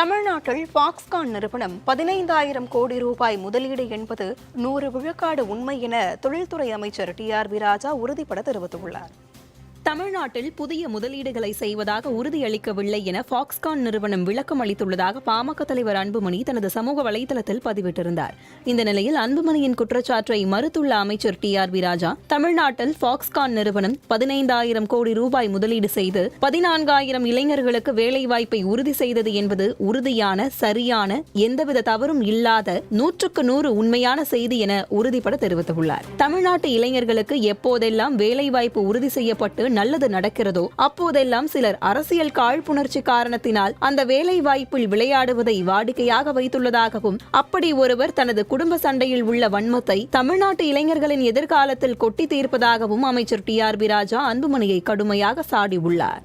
தமிழ்நாட்டில் ஃபாக்ஸ்கான் நிறுவனம் பதினைந்தாயிரம் கோடி ரூபாய் முதலீடு என்பது நூறு விழுக்காடு உண்மை என தொழில்துறை அமைச்சர் டி ஆர் வி ராஜா உறுதிபட தெரிவித்துள்ளார். தமிழ்நாட்டில் புதிய முதலீடுகளை செய்வதாக உறுதியளிக்கவில்லை என ஃபாக்ஸ்கான் நிறுவனம் விளக்கம் அளித்துள்ளதாக பாமக தலைவர் அன்புமணி தனது சமூக வலைதளத்தில் பதிவிட்டிருந்தார். இந்த நிலையில் அன்புமணியின் குற்றச்சாட்டை மறுத்துள்ள அமைச்சர் டி ஆர் வி ராஜா தமிழ்நாட்டில் ஃபாக்ஸ்கான் நிறுவனம் பதினைந்தாயிரம் கோடி ரூபாய் முதலீடு செய்து பதினான்காயிரம் இளைஞர்களுக்கு வேலைவாய்ப்பை உறுதி செய்தது என்பது உறுதியான சரியான எந்தவித தவறும் இல்லாத நூற்றுக்கு நூறு உண்மையான செய்தி என உறுதிபட தெரிவித்துள்ளார். தமிழ்நாட்டு இளைஞர்களுக்கு எப்போதெல்லாம் வேலைவாய்ப்பு உறுதி செய்யப்பட்டு நல்லது நடக்கிறதோ அப்போதெல்லாம் சிலர் அரசியல் காழ்ப்புணர்ச்சி காரணத்தினால் அந்த வேலை வாய்ப்பில் விளையாடுவதை வாடிக்கையாக வைத்துள்ளதாகவும் அப்படி ஒருவர் தனது குடும்ப சண்டையில் உள்ள வன்மத்தை தமிழ்நாட்டு இளைஞர்களின் எதிர்காலத்தில் கொட்டி தீர்ப்பதாகவும் அமைச்சர் டி ஆர் பி ராஜா அன்புமணியை கடுமையாக சாடியுள்ளார்.